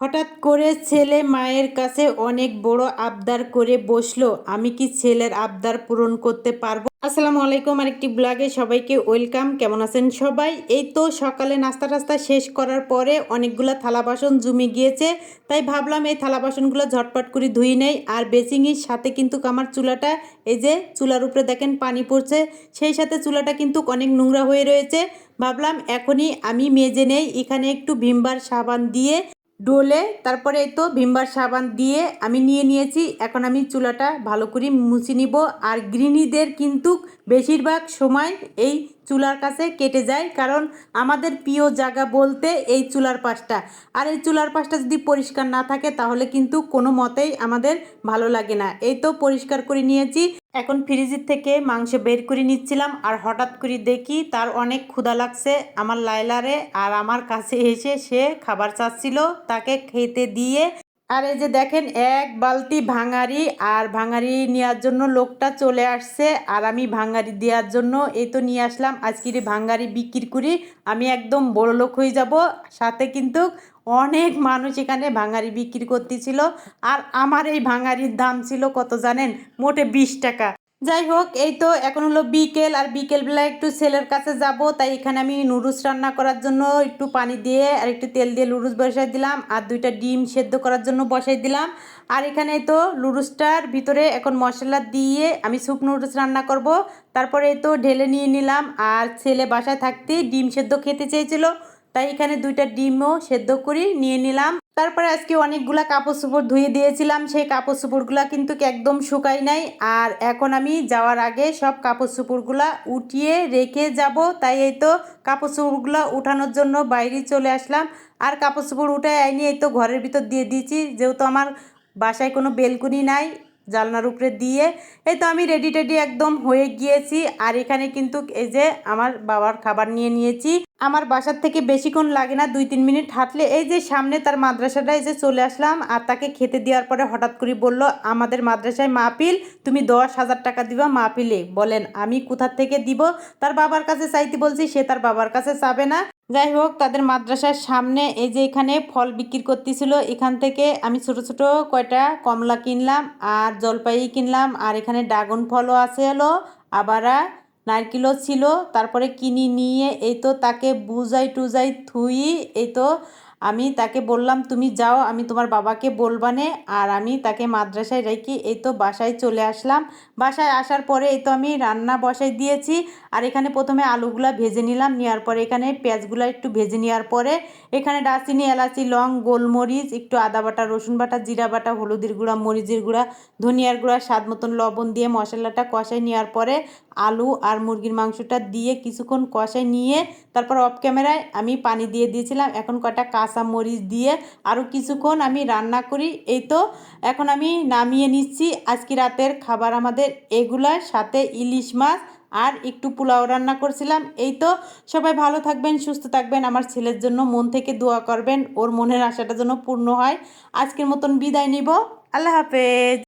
হঠাৎ করে ছেলে মায়ের কাছে অনেক বড় আবদার করে বসল, আমি কি ছেলের আবদার পূরণ করতে পারব? আসসালামু আলাইকুম, আরেকটি ব্লগে সবাইকে ওয়েলকাম, কেমন আছেন সবাই? এই তো সকালে নাস্তা টাস্তা শেষ করার পরে অনেকগুলো থালা বাসন জমে গিয়েছে, তাই ভাবলাম এই থালা বাসনগুলো ঝটপট করে ধুই নেই। আর বেসিংয়ের সাথে কিন্তু আমার চুলাটা, এই যে চুলার উপরে দেখেন পানি পড়ছে, সেই সাথে চুলাটা কিন্তু অনেক নোংরা হয়ে রয়েছে। ভাবলাম এখনই আমি মেজে নেই, এখানে একটু ভিমবার সাবান দিয়ে ডোলে তারপরে তো ভিমবার সাবান দিয়ে আমি নিয়ে নিয়েছি। এখন আমি চুলাটা ভালো করে মুছে নিব। আর গৃহিণীদের কিন্তু বেশিরভাগ সময় এই চুলার কাছে কেটে যায়। কারণ আমাদের প্রিয় জায়গা বলতে এই চুলার পাশটা। আর এই চুলার পাশটা যদি পরিষ্কার না থাকে, তাহলে কিন্তু কোনো মতেই আমাদের ভালো লাগে না। এই তো পরিষ্কার করে নিয়েছি। এখন ফ্রিজের থেকে মাংস বের করে নিচ্ছিলাম আর হঠাৎ করে দেখি তার অনেক ক্ষুধা লাগছে। আমার লাইলারে আর আমার কাছে এসে সে খাবার চাচ্ছিল, তাকে খেতে দিয়ে আর এই যে দেখেন, এক বালতি ভাঙারি, আর ভাঙারি নেওয়ার জন্য লোকটা চলে আসছে, আর আমি ভাঙারি দেওয়ার জন্য এই তো নিয়ে আসলাম। আজকের ভাঙারি বিক্রি করি, আমি একদম বড় লোক হয়ে যাব। সাথে কিন্তু অনেক মানুষ এখানে ভাঙারি বিক্রি করতেছিল, আর আমার এই ভাঙারির দাম ছিল কত জানেন? মোটে বিশ টাকা। যাই হোক, এই তো এখন হলো বিকেল, আর বিকেলবেলা একটু ছেলের কাছে যাব, তাই এখানে আমি নুডলস রান্না করার জন্য একটু পানি দিয়ে আর একটু তেল দিয়ে লুডুস বসাই দিলাম, আর দুইটা ডিম সেদ্ধ করার জন্য বসাই দিলাম। আর এখানে তো লুডুসটার ভিতরে এখন মশলা দিয়ে আমি স্যুপ নুডলস রান্না করব। তারপরে তো ঢেলে নিয়ে নিলাম, আর ছেলে বাসায় থাকতে ডিম সেদ্ধ খেতে চেয়েছিল, তাই এখানে দুইটা ডিমও সেদ্ধ করে নিয়ে নিলাম। তারপরে আজকে অনেকগুলা কাপড় চোপড় ধুয়ে দিয়েছিলাম, সেই কাপড় চোপড়গুলা কিন্তু একদম শুকাই নাই। আর এখন আমি যাওয়ার আগে সব কাপড় চোপড়গুলা উঠিয়ে রেখে যাব। তাই এই তো কাপড় চোপড়গুলো উঠানোর জন্য বাইরে চলে আসলাম। আর কাপড় চোপড় উঠে আইনি এই তো ঘরের ভিতর দিয়ে দিয়েছি। যেহেতু আমার বাসায় কোনো বেলকুনি নাই জালনার উপরে দিয়ে, এই তো আমি রেডি টেডি একদম হয়ে গিয়েছি। আর এখানে কিন্তু এই যে আমার বাবার খাবার নিয়ে নিয়েছি। আমার বাসার থেকে বেশিক্ষণ লাগে না, দুই তিন মিনিট হাঁটলে এই যে সামনে তার মাদ্রাসাটা, এই যে চলে আসলাম আর তাকে খেতে দেওয়ার পরে হঠাৎ করে বলল, আমাদের মাদ্রাসায় মাহফিল, তুমি দশ হাজার টাকা দিবা মাহফিলে। বলেন, আমি কোথার থেকে দিব? তার বাবার কাছে চাইতে বলছি, সে তার বাবার কাছে চাবে না। যাই হোক, তাদের মাদ্রাসার সামনে এই যে এখানে ফল বিক্রি করতেছিল, এখান থেকে আমি ছোট ছোট কয়টা কমলা কিনলাম আর জলপাই কিনলাম আর এখানে ড্রাগন ফলও আছে হলো আবার নারকেলও ছিল, তারপরে কিনি নিয়ে এই তো তাকে বুঝাই টুজাই থুই, এই তো আমি তাকে বললাম, তুমি যাও, আমি তোমার বাবাকে বলবানে আর আমি তাকে মাদ্রাসায় রেখে এই তো বাসায় চলে আসলাম। বাসায় আসার পরে এই তো আমি রান্না বসাই দিয়েছি। আর এখানে প্রথমে আলুগুলা ভেজে নিলাম, নেওয়ার পরে এখানে পেঁয়াজগুলো একটু ভেজে নেওয়ার পরে এখানে ডাচিনি এলাচি, লং, গোলমরিচ, একটু আদা বাটা, রসুন বাটা, জিরা বাটা, হলুদের গুঁড়া, মরিচের গুঁড়া, ধনিয়ার গুঁড়া, স্বাদ মতন লবণ দিয়ে মশলাটা কষাই নেওয়ার পরে আলু আর মুরগির মাংসটা দিয়ে কিছুক্ষণ কষাই নিয়ে তারপর অফ ক্যামেরায় আমি পানি দিয়ে দিয়েছিলাম। এখন কটা কাঁচা মরিচ দিয়ে আরও কিছুক্ষণ আমি রান্না করি। এই তো, এখন আমি নামিয়ে নিচ্ছি। আজকে রাতের খাবার আমাদের এগুলার সাথে ইলিশ মাছ আর একটু পোলাও রান্না করছিলাম। এই তো, সবাই ভালো থাকবেন, সুস্থ থাকবেন। আমার ছেলের জন্য মন থেকে দোয়া করবেন। ওর মনের আশাটা যেন পূর্ণ হয়। আজকের মতন বিদায় নিব। আল্লাহ হাফেজ।